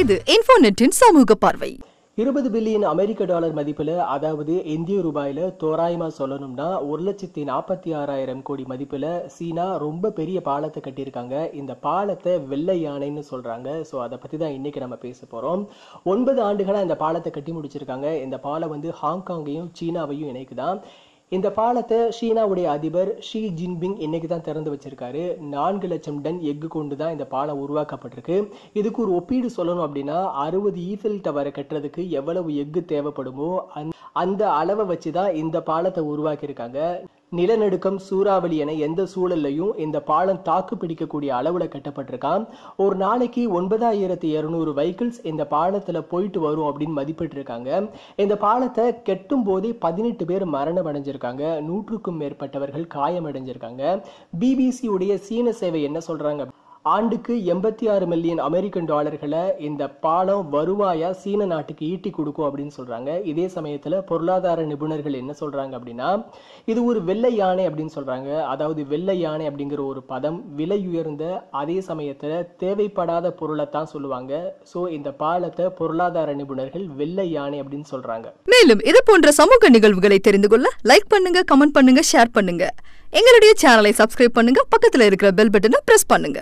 இது இன்ஃபோநெட்டின் சமூக பார்வை. இருபது பில்லியன் அமெரிக்க டாலர் மதிப்பில் அதாவது இந்திய ரூபாயில தோராயமா சொல்லணும்னா ஒரு லட்சத்தி நாற்பத்தி ஆறாயிரம் கோடி மதிப்பில் சீனா ரொம்ப பெரிய பாலத்தை கட்டியிருக்காங்க. இந்த பாலத்தை வெள்ளை யானைன்னு சொல்றாங்க. ஸோ அதை பற்றி தான் இன்னைக்கு நம்ம பேச போறோம். ஒன்பது ஆண்டுகளாக இந்த பாலத்தை கட்டி முடிச்சிருக்காங்க. இந்த பாலம் வந்து ஹாங்காங்கையும் சீனாவையும் இணைக்குதான். இந்த பாலத்தை சீனாவுடைய அதிபர் ஷி ஜின்பிங் இன்னைக்கு தான் திறந்து வச்சிருக்காரு. நான்கு லட்சம் டன் எஃகு கொண்டு தான் இந்த பாலம் உருவாக்கப்பட்டிருக்கு. இதுக்கு ஒரு ஒப்பீடு சொல்லணும் அப்படின்னா அறுபது ஈஃபில் டவரை கட்டுறதுக்கு எவ்வளவு எஃகு தேவைப்படுமோ அந்த- அந்த அளவை வச்சு தான் இந்த பாலத்தை உருவாக்கியிருக்காங்க. நிலநடுக்கம் சூறாவளி என எந்த சூழல்லையும் இந்த பாலம் தாக்கு பிடிக்கக்கூடிய அளவுல கட்டப்பட்டிருக்கான். ஒரு நாளைக்கு ஒன்பதாயிரத்தி இருநூறு வெஹிக்கிள்ஸ் இந்த பாலத்துல போயிட்டு வரும் அப்படின்னு மதிப்பிட்டு இருக்காங்க இந்த பாலத்தை கெட்டும் போதே பதினெட்டு பேர் மரணம் அடைஞ்சிருக்காங்க நூற்றுக்கும் மேற்பட்டவர்கள் காயமடைஞ்சிருக்காங்க. பிபிசி உடைய சீன சேவை என்ன சொல்றாங்க ஆண்டுக்கு எண்பத்தி ஆறு மில்லியன் அமெரிக்கன் டாலர்களை இந்த பாலம் வருவாயா சீன நாட்டுக்கு ஈட்டி கொடுக்கும் அப்படின்னு சொல்றாங்க. இதே சமயத்துல பொருளாதார நிபுணர்கள் என்ன சொல்றாங்க அப்படின்னா இது ஒரு வெள்ளை யானை அப்படின்னு சொல்றாங்க. அதாவது வெள்ளை யானை அப்படிங்கிற ஒரு பதம் விலை உயர்ந்த அதே சமயத்துல தேவைப்படாத பொருளை தான் சொல்லுவாங்க. சோ இந்த பாலத்தை பொருளாதார நிபுணர்கள் வெள்ளை யானை அப்படின்னு சொல்றாங்க. மேலும் இது போன்ற சமூக நிகழ்வுகளை தெரிந்து கொள்ள லைக் பண்ணுங்க கமெண்ட் பண்ணுங்க ஷேர் பண்ணுங்க. எங்களுடைய சேனலை சப்ஸ்கிரைப் பண்ணுங்க பக்கத்துல இருக்கிற பெல் பட்டனை பிரஸ் பண்ணுங்க.